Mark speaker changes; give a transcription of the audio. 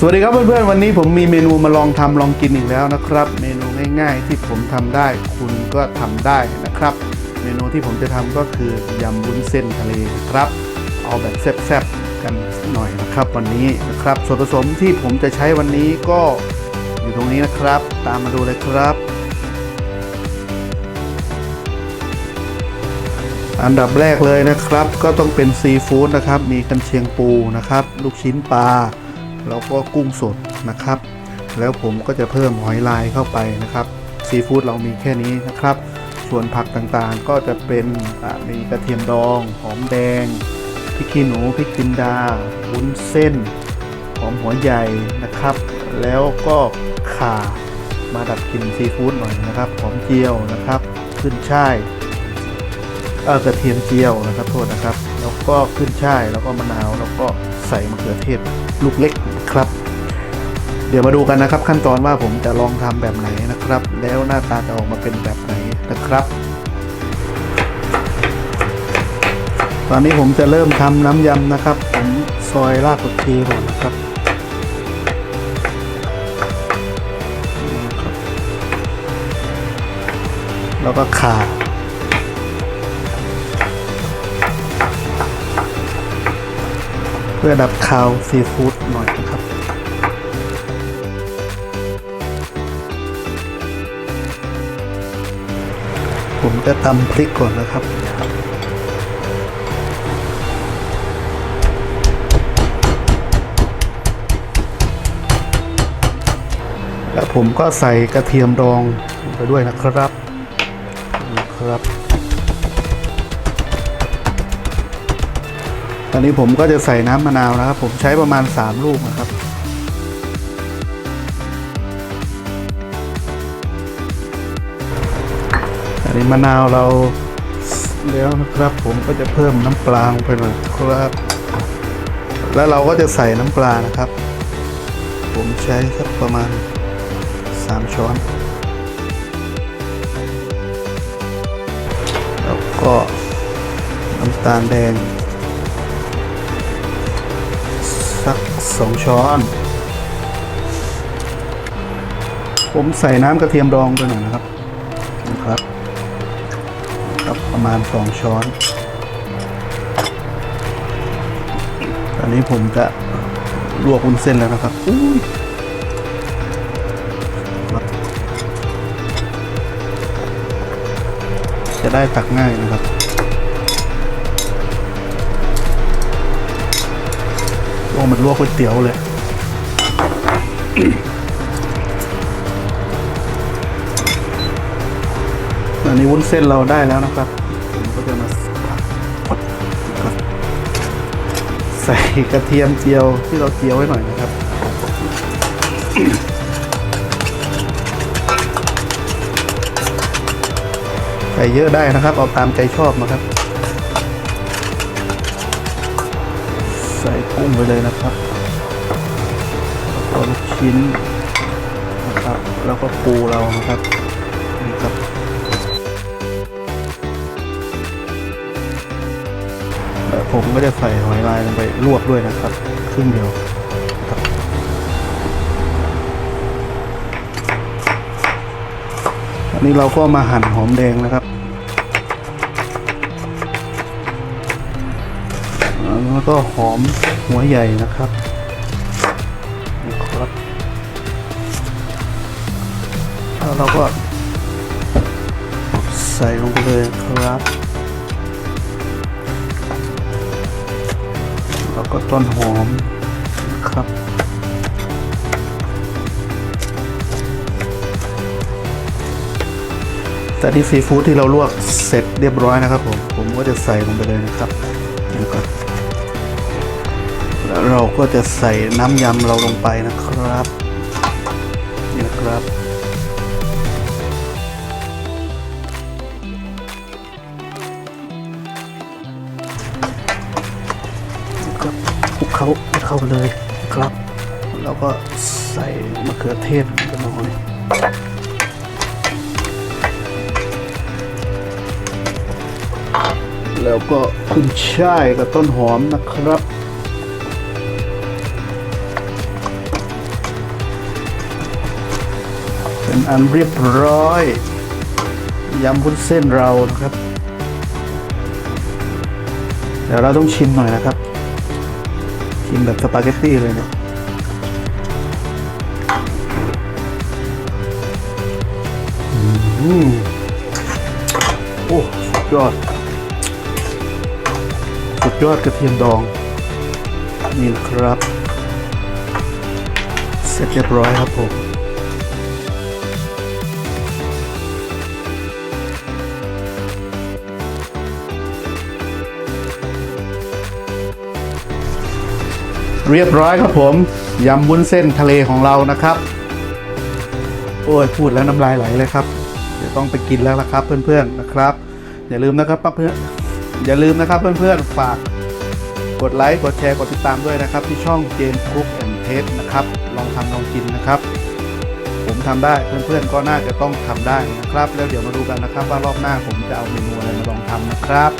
Speaker 1: สวัสดีครับเพื่อนๆวันนี้ผมมีเมนูมาลองทำลองกินอีกแล้วนะครับ เมนูง่ายๆ ที่ผมทำได้คุณก็ทำได้นะครับ เมนูที่ผมจะทำก็คือยำวุ้นเส้นทะเลครับ เอาแบบแซ่บๆกันหน่อยนะครับ วันนี้นะครับส่วนผสมที่ผมจะใช้วันนี้ก็อยู่ตรงนี้นะครับ ตามมาดูเลยครับ อันดับแรกเลยนะครับ ก็ต้องเป็นซีฟู้ดนะครับ มีกันเชียงปูนะครับ ลูกชิ้นปลา แล้วก็กุ้งสดนะครับ แล้วผมก็จะเพิ่มหอยลายเข้าไปนะครับซีฟู้ดเรามีแค่นี้นะครับ ส่วนผักต่างๆก็จะเป็นมีกระเทียมดองหอมแดงพริกขี้หนูพริกจินดาวุ้นเส้น หอมหัวใหญ่นะครับ แล้วก็ข่ามาดับกลิ่นซีฟู้ดหน่อยนะครับหอมเจียวนะครับ ขึ้นช่ายเออกระเทียมเจียวนะครับโทษนะครับ แล้วก็ขึ้นช่ายแล้วก็มะนาวแล้วก็ใส่มะเขือเทศลูกเล็กครับ เดี๋ยวมาดูกันนะครับ ขั้นตอนว่าผมจะลองทำแบบไหนนะครับ แล้วหน้าตาจะออกมาเป็นแบบไหนนะครับ ตอนนี้ผมจะเริ่มทำน้ำยำนะครับ ผมซอยรากผักชีก่อนนะครับแล้วก็ข่า เพื่อดับคาวซีฟู้ดหน่อยนะครับ ผมจะตำพริกก่อนนะครับแล้วผมก็ใส่กระเทียมดองไปด้วยนะครับ ครับ ตอนนี้ผมก็จะใส่น้ำมะนาวนะครับ ผมใช้ประมาณ 3 ลูกนะครับอันนี้มะนาวเราแล้วนะครับ ผมก็จะเพิ่มน้ำปลาลงไปหน่อยครับ แล้วเราก็จะใส่น้ำปลานะครับ ผมใช้สักประมาณ 3 ช้อน แล้วก็น้ำตาลแดง สักสองช้อน ผมใส่น้ำกระเทียมดองไปหน่อยนะครับนะครับครับประมาณสองช้อนตอนนี้ผมจะลวกวุ้นเส้นแล้วนะครับอุ้ยจะได้ตักง่ายนะครับ อ้มันลวกก๋วยเตี๋ยวเลย อันนี้วุ้นเส้นเราได้แล้วนะครับ ผมก็จะมาผัดใส่กระเทียมเจียวที่เราเจียวไว้หน่อยนะครับใส่เยอะได้นะครับ เอาตามใจชอบนะครับ ส่กุ้งไปเลยนะครับแล้วลูกชิ้นนะครับ แล้วก็ปูเรานะครับนี่ครับแล้วผมก็จะใส่หอยลายลงไปลวกด้วยนะครับ ครึ่งเดียวอันนี้เราก็มาหั่นหอมแดงนะครับ แล้วก็หอมหัวใหญ่นะครับนี่ครับแล้วเราก็ใส่ลงไปเลยครับ แล้วก็ต้นหอมนะครับแต่ที่ซีฟู้ดที่เราลวกเสร็จเรียบร้อยนะครับผม ผมก็จะใส่ลงไปเลยนะครับนี่ก่อน เราก็จะใส่น้ำยำเราลงไปนะครับนี่นะครับนะครับ คลุกเขาเข้าเลยครับ แล้วก็ใส่มะเขือเทศลงไปหน่อยแล้วก็ขึ้นช่ายกับต้นหอมนะครับ เป็นอันเรียบร้อยยำวุ้นเส้นเรานะครับ เดี๋ยวเราต้องชิมหน่อยนะครับ ชิมแบบสปาเกตตี้เลยเนี่ยอืมโอ้สุดยอด สุดยอดกระเทียมดอง นี่นะครับ เสร็จเรียบร้อยครับผม เรียบร้อยครับผมยำวุ้นเส้นทะเลของเรานะครับ โอ้ยพูดแล้วน้ำลายไหลเลยครับ เดี๋ยวต้องไปกินแล้วละครับเพื่อนๆนะครับ อย่าลืมนะครับเพื่อนอย่าลืมนะครับเพื่อนๆฝากกดไลค์กดแชร์กดติดตามด้วยนะครับ ที่ช่องเจมส์คุกแอนเทสนะครับ ลองทำลองกินนะครับ ผมทำได้เพื่อนๆก็น่าจะต้องทำได้นะครับ แล้วเดี๋ยวมาดูกันนะครับว่ารอบหน้าผมจะเอาเมนูอะไรมาลองทำนะครับ